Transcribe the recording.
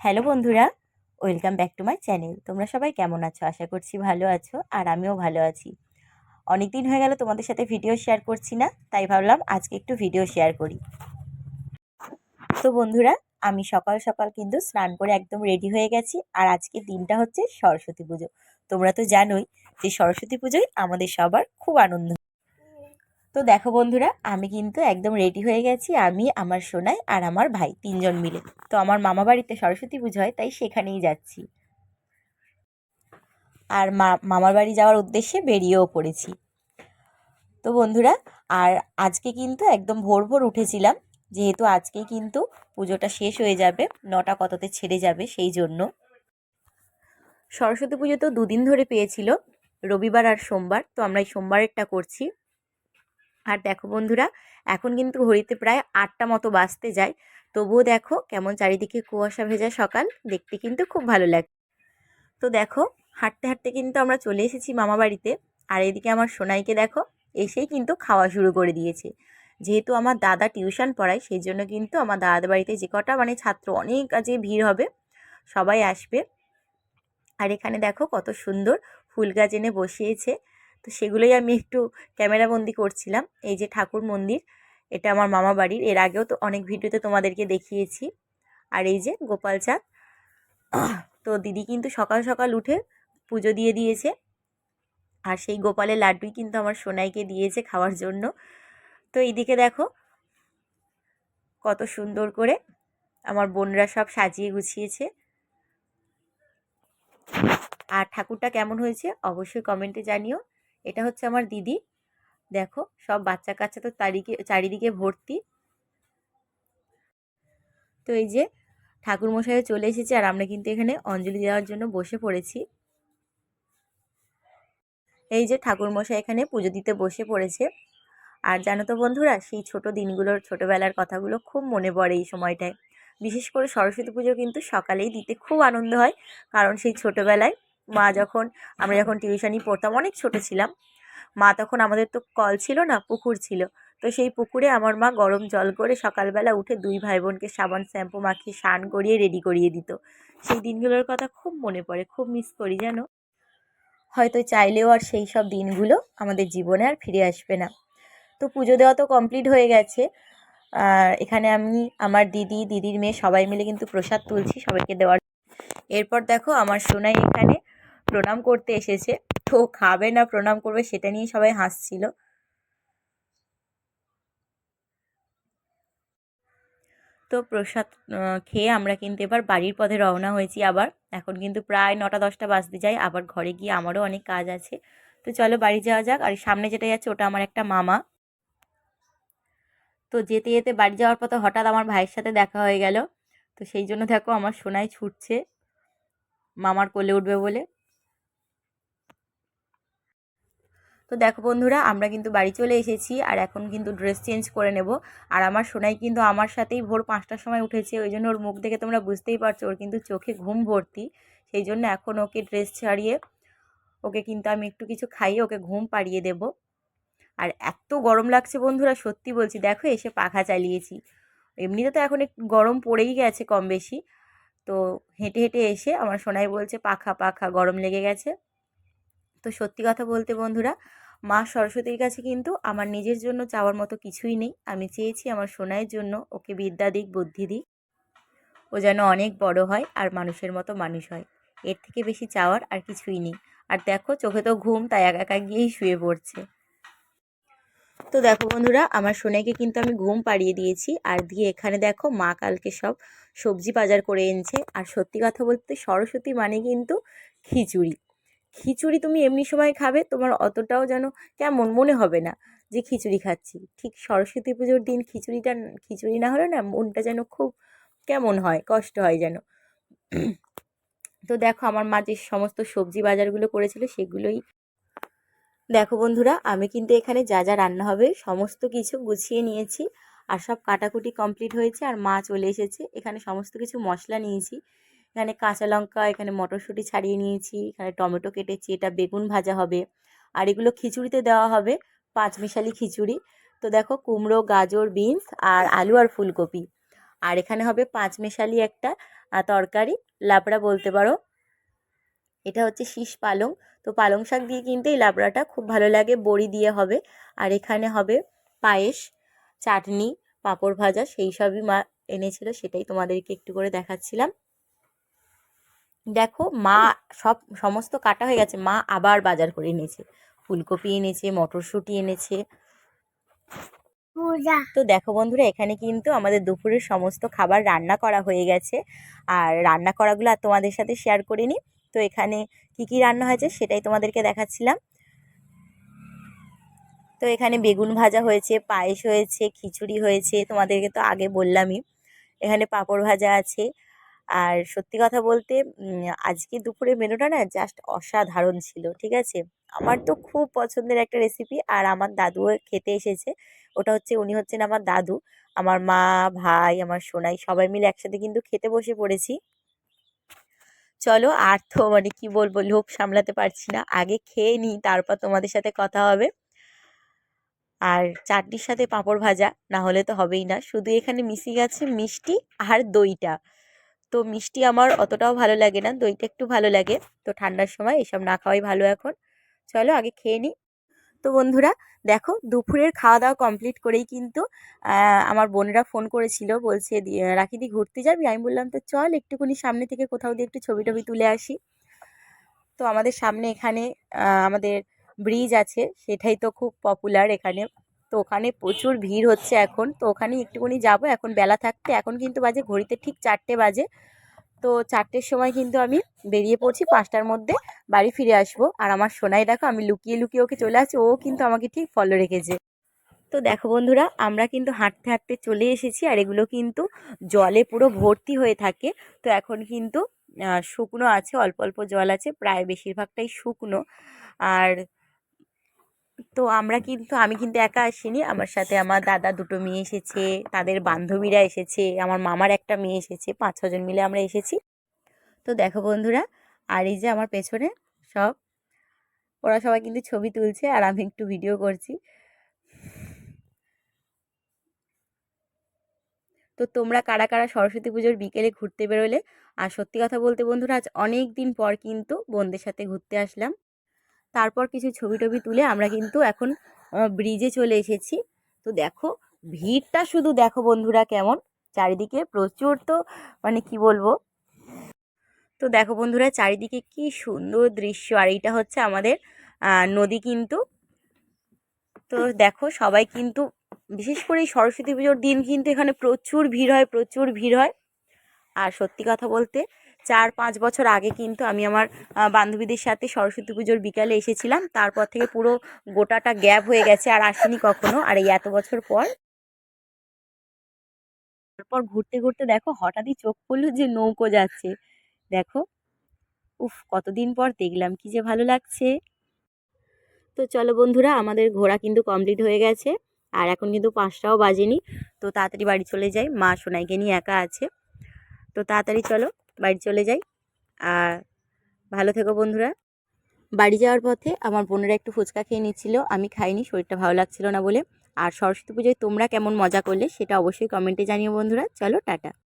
Hello বন্ধুরা, welcome back to my channel. তোমরা সবাই কেমন আছো? আশা করছি ভালো আছো আর আমিও ভালো আছি। অনেক দিন হয়ে গেল তোমাদের সাথে ভিডিও শেয়ার করছি না, তাই ভাবলাম আজকে একটু ভিডিও শেয়ার করি। তো বন্ধুরা, আমি সকাল সকাল কিন্তু স্নান করে একদম রেডি হয়ে গেছি আর আজকে দিনটা হচ্ছে সরস্বতী পুজো। তোমরা তো জানোই যে সরস্বতী পুজোয় আমাদের সবার খুব আনন্দ তো দেখো বন্ধুরা, আমি কিন্তু একদম রেডি হয়ে গেছি, আমি, আমার সোনাই আর আমার ভাই তিনজন মিলে। তো আমার মামা বাড়িতে সরস্বতী পুজো হয়, তাই সেখানেই যাচ্ছি। আর মামার বাড়ি যাওয়ার উদ্দেশ্যে বেরিয়েও পড়েছি। তো বন্ধুরা, আর আজকে কিন্তু একদম ভোর ভোর উঠেছিলাম, যেহেতু আজকে কিন্তু পুজোটা শেষ হয়ে যাবে, নটা কততে ছেড়ে যাবে সেই জন্য। সরস্বতী পুজো তো দুদিন ধরে পেয়েছিল, রবিবার আর সোমবার, তো আমরা এই সোমবারেরটা করছি। আর দেখো বন্ধুরা, এখন কিন্তু ঘড়িতে প্রায় আটটা মতো বাজতে যায়। তবুও দেখো কেমন চারিদিকে কুয়াশা ভেজা সকাল, দেখতে কিন্তু খুব ভালো লাগে, তো দেখো হাঁটতে হাঁটতে কিন্তু আমরা চলে এসেছি মামা বাড়িতে। আর এদিকে আমার সোনাইকে দেখো এসেই কিন্তু খাওয়া শুরু করে দিয়েছে। যেহেতু আমার দাদা টিউশন পড়ায়, সেই জন্য কিন্তু আমার দাদার বাড়িতে যে কটা মানে ছাত্র অনেক কাজে ভিড় হবে, সবাই আসবে। আর এখানে দেখো কত সুন্দর ফুল গাছ এনে বসিয়েছে। তো সেগুলোই আমি একটু ক্যামেরাবন্দি করছিলাম। এই যে ঠাকুর মন্দির, এটা আমার মামা বাড়ির। এর আগেও তো অনেক ভিডিওতে তোমাদেরকে দেখিয়েছি। আর এই যে গোপাল চাঁদ, তো দিদি কিন্তু সকাল সকাল উঠে পুজো দিয়ে দিয়েছে। আর সেই গোপালের লাড্ডুই কিন্তু আমার সোনাইকে দিয়েছে খাওয়ার জন্য। তো এইদিকে দেখো, কত সুন্দর করে আমার বোনরা সব সাজিয়ে গুছিয়েছে। আর ঠাকুরটা কেমন হয়েছে অবশ্যই কমেন্টে জানিও। এটা হচ্ছে আমার দিদি। দেখো, সব বাচ্চা কাচ্চা তো চারিদিকে চারিদিকে ভর্তি। তো এই যে ঠাকুর মশাই চলে এসেছে আর আমরা কিন্তু এখানে অঞ্জলি দেওয়ার জন্য বসে পড়েছি। এই যে ঠাকুর মশাই এখানে পুজো দিতে বসে পড়েছে। আর জানো তো বন্ধুরা, সেই ছোট দিনগুলোর, ছোটোবেলার কথাগুলো খুব মনে পড়ে এই সময়টায়। বিশেষ করে সরস্বতী পুজো কিন্তু সকালেই দিতে খুব আনন্দ হয়, কারণ সেই ছোটোবেলায় মা যখন, আমরা যখন টিউশনি পড়তাম, অনেক ছোট ছিলাম, মা তখন আমাদের তো কল ছিল না, পুকুর ছিল। তো সেই পুকুরে আমার মা গরম জল করে সকালবেলা উঠে দুই ভাই বোনকে সাবান, শ্যাম্পু, মাখিয়ে স্নান করিয়ে রেডি করিয়ে দিত। সেই দিনগুলোর কথা খুব মনে পড়ে, খুব মিস করি যেন হয়তো চাইলেও আর সেই সব দিনগুলো আমাদের জীবনে আর ফিরে আসবে না। তো পুজো দেওয়া তো কমপ্লিট হয়ে গেছে। আর এখানে আমি, আমার দিদি, দিদির মেয়ে সবাই মিলে কিন্তু প্রসাদ তুলছি, সবাইকে দেওয়ার। এরপর দেখো, আমার সোনাই এখানে প্রণাম করতে এসেছে। তো খাবে না, প্রণাম করবে, সেটা নিয়ে সবাই হাসছিল। তো প্রসাদ খেয়ে আমরা কিন্তু এবার বাড়ির পথে রওনা হয়েছি আবার। এখন কিন্তু প্রায় নটা দশটা বাজতে যাই আবার ঘরে গিয়ে আমারও অনেক কাজ আছে। তো চলো বাড়ি যাওয়া যাক, আর সামনে যেটা যাচ্ছে ওটা আমার একটা মামা। তো যেতে যেতে বাড়ি যাওয়ার পথে হঠাৎ আমার ভাইয়ের সাথে দেখা হয়ে গেল। তো সেই জন্য দেখো আমার সোনায় ছুটছে, মামার কোলে উঠবে বলে। তো দেখো বন্ধুরা, আমরা কিন্তু বাড়ি চলে এসেছি আর এখন কিন্তু ড্রেস চেঞ্জ করে নেব। আর আমার সোনাই কিন্তু আমার সাথেই ভোর পাঁচটার সময় উঠেছে, ওই জন্য ওর মুখ দেখে তোমরা বুঝতেই পারছ, ওর কিন্তু চোখে ঘুম ভর্তি। সেই জন্য এখন ওকে ড্রেস ছাড়িয়ে ওকে কিন্তু আমি একটু কিছু খাইয়ে ওকে ঘুম পাড়িয়ে দেব। আর এত গরম লাগছে বন্ধুরা, সত্যি বলছি, দেখো এসে পাখা চালিয়েছি। এমনিতে তো এখন একটু গরম পড়েই গেছে কম বেশি। তো হেঁটে হেঁটে এসে আমার সোনাই বলছে, পাখা পাখা, গরম লেগে গেছে। তো সত্যি কথা বলতে বন্ধুরা, মা সরস্বতীর কাছে কিন্তু আমার নিজের জন্য চাওয়ার মতো কিছুই নেই। আমি চেয়েছি আমার সোনাইয়ের জন্য ওকে বিদ্যা দিক, বুদ্ধি দিক। ও যেন অনেক বড় হয় আর মানুষের মতো মানুষ হয়। এর থেকে বেশি চাওয়ার আর কিছুই নেই। আর দেখো, চোখে তো ঘুম, তাই একা একা গিয়েই শুয়ে পড়ছে। তো দেখো বন্ধুরা, আমার সোনাইকে কিন্তু আমি ঘুম পাড়িয়ে দিয়েছি। আর দিয়ে এখানে দেখো, মা কালকে সব সবজি বাজার করে এনেছে। আর সত্যি কথা বলতে সরস্বতী মানে কিন্তু খিচুড়ি। খিচুড়ি তুমি এমনি সময় খাবে, তোমার অতটাও যেন কেমন মনে হবে না যে খিচুড়ি খাচ্ছি। ঠিক সরস্বতী পুজোর দিন খিচুড়িটা, খিচুড়ি না হলে না মনটা যেন খুব কেমন হয়, কষ্ট হয় যেন। তো দেখো আমার মা যে সমস্ত সবজি বাজারগুলো করেছিল সেগুলোই দেখো বন্ধুরা, আমি কিন্তু এখানে যা যা রান্না হবে সমস্ত কিছু গুছিয়ে নিয়েছি আর সব কাটাকুটি কমপ্লিট হয়েছে আর মা চলে এসেছে। এখানে সমস্ত কিছু মশলা নিয়েছি। এখানে কাঁচা লঙ্কা, এখানে মটরশুঁটি ছাড়িয়ে নিয়েছি, এখানে টমেটো কেটেছি, এটা বেগুন ভাজা হবে। আর এগুলো খিচুড়িতে দেওয়া হবে, পাঁচমিশালি খিচুড়ি। তো দেখো কুমড়ো, গাজর, বিনস আর আলু আর ফুলকপি। আর এখানে হবে পাঁচমেশালি একটা তরকারি, লাবড়া বলতে পারো। এটা হচ্ছে শীষ পালং। তো পালং শাক দিয়ে কিন্তু এই লাবড়াটা খুব ভালো লাগে, বড়ি দিয়ে হবে। আর এখানে হবে পায়েস, চাটনি, পাঁপড় ভাজা, সেই সবই মা এনেছিল, সেটাই তোমাদেরকে একটু করে দেখাচ্ছিলাম। দেখো মা সব সমস্ত কাটা হয়ে গেছে মা আবার বাজার করে এনেছে। ফুলকপি এনেছে মটরশুঁটি এনেছে। তো দেখো বন্ধুরা এখানে কিন্তু আমাদের দুপুরের সমস্ত খাবার রান্না করা হয়ে গেছে। আর রান্না করাগুলো আর তোমাদের সাথে শেয়ার করিনি তো এখানে কি কি রান্না হয়েছে সেটাই তোমাদেরকে দেখাচ্ছিলাম। তো এখানে বেগুন ভাজা হয়েছে পায়েস হয়েছে খিচুড়ি হয়েছে তোমাদেরকে তো আগে বললামই। এখানে পাঁপড় ভাজা আছে আর সত্যি কথা বলতে আজকে দুপুরে মেনুটা না জাস্ট অসাধারণ ছিল, ঠিক আছে? আমার তো খুব পছন্দের একটা রেসিপি আর আমার দাদুও খেতে এসেছে। ওটা হচ্ছে, উনি হচ্ছেন আমার দাদু, আমার মা, ভাই, আমার সোনাই, সবাই মিলে একসাথে কিন্তু খেতে বসে পড়েছি। চলো আর তো মানে কি বলব, লোভ সামলাতে পারছি না। আগে খেয়ে নিই, তারপর তোমাদের সাথে কথা হবে। আর চাটনির সাথে পাঁপড় ভাজা, না হলে তো হবেই না। শুধু এখানে মিশে গেছে মিষ্টি আর দইটা। তো মিষ্টি আমার অতটাও ভালো লাগে না, দইটা একটু ভালো লাগে। তো ঠান্ডার সময় এসব না খাওয়াই ভালো এখন। চলো আগে খেয়ে নিই তো বন্ধুরা, দেখো দুপুরের খাওয়া দাওয়া কমপ্লিট করেই কিন্তু আমার বোনেরা ফোন করেছিল, বলছে, দি- রাখি দি, ঘুরতে যাবি? আমি বললাম, তো চল একটুখানি সামনে থেকে কোথাও দিয়ে একটু ছবি টবি তুলে আসি। তো আমাদের সামনে এখানে আমাদের ব্রিজ আছে, সেটাই তো খুব পপুলার এখানে। তো ওখানে প্রচুর ভিড় হচ্ছে এখন। তো ওখানে একটুখানি যাব। এখন বেলা থাকতে, এখন কিন্তু বাজে ঘড়িতে ঠিক চারটে বাজে। তো চারটের সময় কিন্তু আমি বেরিয়ে পড়ছি পাঁচটার মধ্যে, বাড়ি ফিরে আসব। আর আমার সোনাই দেখো, আমি লুকিয়ে লুকিয়ে ওকে চলে আসছি, ও কিন্তু আমাকে ঠিক ফলো রেখেছে। তো দেখো বন্ধুরা, আমরা কিন্তু হাঁটতে হাঁটতে চলে এসেছি, আর এগুলো কিন্তু জলে পুরো ভর্তি হয়ে থাকে। তো এখন কিন্তু শুকনো আছে, অল্প অল্প জল আছে, প্রায় বেশিরভাগটাই শুকনো। আর তো আমরা কিন্তু আমি কিন্তু একা আসিনি। আমার সাথে আমার দাদা দুটো মেয়ে এসেছে তাদের বান্ধবীরা এসেছে আমার মামার একটা মেয়ে এসেছে পাঁচ ছজন মিলে আমরা এসেছি। তো দেখো বন্ধুরা আর এই যে আমার পেছনে সব ওরা সবাই কিন্তু ছবি তুলছে আর আমি একটু ভিডিও করছি। তো তোমরা কারা কারা সরস্বতী পুজোর বিকেলে ঘুরতে বেরোলে? আর সত্যি কথা বলতে বন্ধুরা আজ অনেক দিন পর কিন্তু বোনদের সাথে ঘুরতে আসলাম। তারপর কিছু ছবি টবি তুলে আমরা কিন্তু এখন ব্রিজে চলে এসেছি। তো দেখো, ভিড়টা শুধু দেখো বন্ধুরা কেমন। চারিদিকে প্রচুর তো মানে কি বলব? তো দেখো বন্ধুরা, চারিদিকে কি সুন্দর দৃশ্য। আর এইটা হচ্ছে আমাদের নদী কিন্তু। তো দেখো, সবাই কিন্তু, বিশেষ করে এই সরস্বতী পুজোর দিন কিন্তু এখানে প্রচুর ভিড় হয়, প্রচুর ভিড় হয়। আর সত্যি কথা বলতে চার পাঁচ বছর আগে কিন্তু আমি আমার বান্ধবীদের সাথে সরস্বতী পুজোর বিকালে এসেছিলাম। তারপর থেকে পুরো গোটাটা গ্যাপ হয়ে গেছে, আর আসিনি কখনো। আর এই এত বছর পর তারপর ঘুরতে ঘুরতে দেখো, হঠাৎই চোখ পড়ল যে নৌকো যাচ্ছে। দেখো, উফ, কতদিন পর দেখলাম, কি যে ভালো লাগছে। তো চলো বন্ধুরা, আমাদের ঘোরা কিন্তু কমপ্লিট হয়ে গেছে, আর এখন কিন্তু পাঁচটাও বাজেনি। তো তাড়াতাড়ি বাড়ি চলে যাই, মা সোনাইকে নিয়ে একা আছে। তো তাড়াতাড়ি চলো। বাড়ি চলে যাই। আর ভালো থেকো বন্ধুরা। বাড়ি যাওয়ার পথে আমার বোনেরা একটু ফুচকা খেয়ে নিচ্ছিল। আমি খাইনি, শরীরটা ভালো লাগছিল না বলে। আর সরস্বতী পুজোয় তোমরা কেমন মজা করলে সেটা অবশ্যই কমেন্টে জানিও বন্ধুরা। চলো, টাটা।